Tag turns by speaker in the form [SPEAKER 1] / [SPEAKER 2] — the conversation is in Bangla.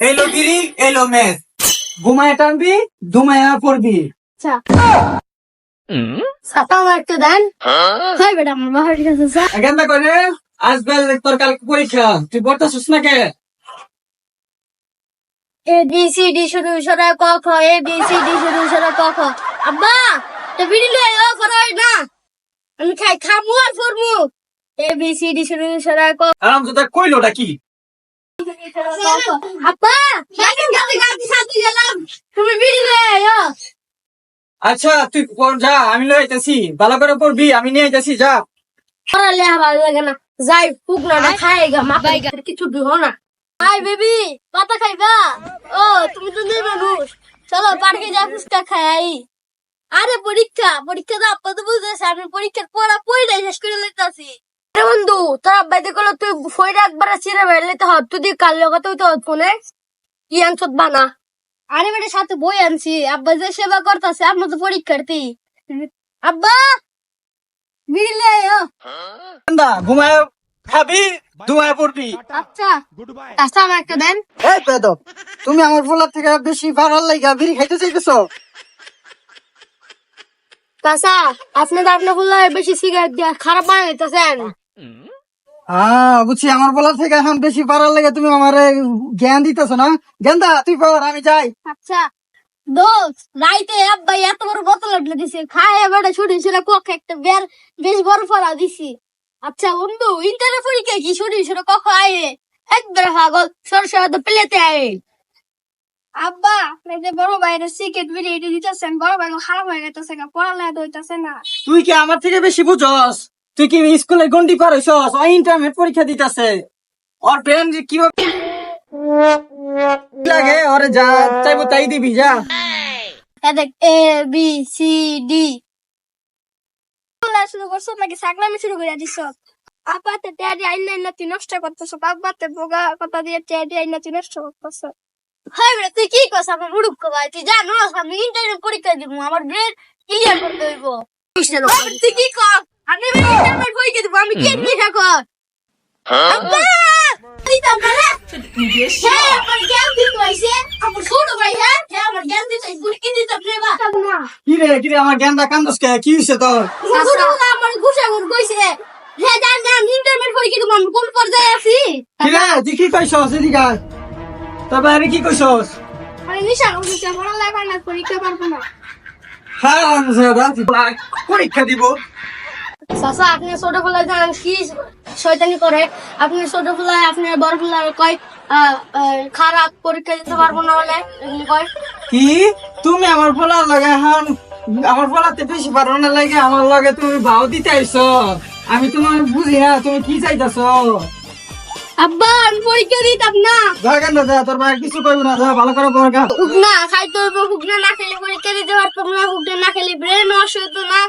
[SPEAKER 1] এলো গিরি এলো মেস ঘুমায় টানবি ধুমায়া পড়বি।
[SPEAKER 2] আচ্ছা। দেন। হয় বেটা আমার কাছে
[SPEAKER 1] করে আসবে তোর কালকে পরীক্ষা। তুই পড়তেছিস না কে
[SPEAKER 2] এ বি সি ডি শুরু সরা ক খ এ বি সি ডি শুরু সরা ক খ। আব্বা তো বিড়ি লই ও করই না। আমি খাই খামু আর ফরমু এ বি সি ডি শুরু সরা ক।
[SPEAKER 1] আরাম তো কইলোটা কি
[SPEAKER 2] তুমি
[SPEAKER 1] আচ্ছা তুই যা আমি লই আইতাছি। ভালো করে পড়বি আমি নিয়ে আইতাছি যা।
[SPEAKER 2] পড়ালে ভালো লাগে না। যাই ফুকনা না খাই গা মাপাই গা। কিছু দিও না। হাই বেবি পাতা খাইবা? ও তুমি তো নেই মানুষ। চলো পার্কে যা ফুচকা খাই। আই আরে পরীক্ষা পরীক্ষা তো আপ্পা তো বুঝতেছে আমি পরীক্ষার পড়া পড়ে শেষ করে লইতাছি। আরে বন্ধু তোর আব্বাই দেখল তুই ফইরা একবার ছিঁড়ে বেরলে তো হত তুই কাল লগাতে তো ফোনে। কি আনছত বানা? আরে বেটা সাথে বই আনছি। আব্বা যে সেবা করতেছে আপনার তো পরীক্ষার্থী আব্বা!
[SPEAKER 1] ঠান্ডা ঘুমায় খাবি ধুমায় পড়বি।
[SPEAKER 2] আচ্ছা আচ্ছা আমার একটা দেন।
[SPEAKER 1] এই পেদব তুমি আমার পোলার থেকে বেশি ভাড়ার লাগা বিড়ি খাইতে চাইতেছো?
[SPEAKER 2] আপনি তো আপনার বললে বেশি সিগারেট দিয়ে খারাপ বানাইতেছেন।
[SPEAKER 1] হ্যাঁ বুঝছি আমার পোলার থেকে এখন বেশি ভাড়ার লাগে তুমি আমার জ্ঞান দিতেছো না? গেন্দা তুই পড় আমি যাই।
[SPEAKER 2] আচ্ছা দোস্ত রাইতে আব্বা এত বড় বোতল আটলে দিছে খায় এবারে ছুটি ছিল কক একটা বের বেশ বড় ফলা দিছি। আচ্ছা বন্ধু ইন্টারনেট পরীক্ষা কি ছুটি ছিল কক আয়ে? একবার পাগল সরষে তো প্লেতে আয়ে। আব্বা যে বড় ভাইয়ের সিগারেট বিড়ি এটা দিতেছেন বড় ভাই খারাপ হয়ে গেছে পড়ালেখা দইতেছে না।
[SPEAKER 1] তুই কি আমার থেকে বেশি বুঝস? তুই কি স্কুলে গন্ডি পার হইছস? ও ইন্টারনেট পরীক্ষা দিতেছে। ওর ব্রেন কীভাবে লাগে? ওরে যা চাইব তাই দিবি যা।
[SPEAKER 2] দেখ এ বি সি ডি। শুরু করছ নাকি সাকলামি শুরু করে দিছ? আপাতে ট্যাডি আইন নাই না তুই নষ্ট করতেছ। বাগবাতে বোগা কথা দিয়ে ট্যাডি আইন না তুই নষ্ট করতেছ। হাই রে তুই কি করছ? আমার উড়ুক ভাই তুই জানো আমি ইন্টারভিউ পরীক্ষা দিব আমার ব্রেন ক্লিয়ার করতে হইব। তুই কি কর? আমি পরীক্ষা দিব আমি কি আব্বা! না হ্যাঁ আমার জ্ঞান দিতে হইছে। আমার ছোট ভাই হ্যাঁ? হ্যাঁ আমার জ্ঞান দিতে না
[SPEAKER 1] কি রে কি রে আমার জ্ঞানটা কান্দস কে? কি হইছে তোর?
[SPEAKER 2] গুরুগুলা আমার ঘুষাগুর কইছে। হে জান জান ইন্টারমিডিয়েট পরীক্ষা দিব আমি কোন পর্যায়ে আছি?
[SPEAKER 1] কি রে তুই কি কইছস এদিকে? তবে আমি কি কইছস?
[SPEAKER 2] আমি নিশা করতেছি বড় লাগা না পরীক্ষা পারব না।
[SPEAKER 1] হ্যাঁ পরীক্ষা দিব।
[SPEAKER 2] চাচা আপনি ছোট জানেন কি শয়তানি করে? আপনি ছোট ফুলায় আপনি বড় ফুলার কয় খারাপ পরীক্ষা দিতে পারব না এগুলি কয়।
[SPEAKER 1] কি? তুমি আমার লাগে এখন আমার পোলাতে বেশি পারো না লাগে আমার লগে তুমি ভাও দিতে আইছো। আমি তোমার বুঝি না তুমি কি চাইতেছ?
[SPEAKER 2] আব্বা আমি পরীক্ষা দিতাম না।
[SPEAKER 1] যা তোর ভাই কিছু করবি না ভালো করে পড়া
[SPEAKER 2] উগনা খাইতে হইব না খেলে পরীক্ষা দিতে পারতাম না না খেলে ব্রেন হইতো না।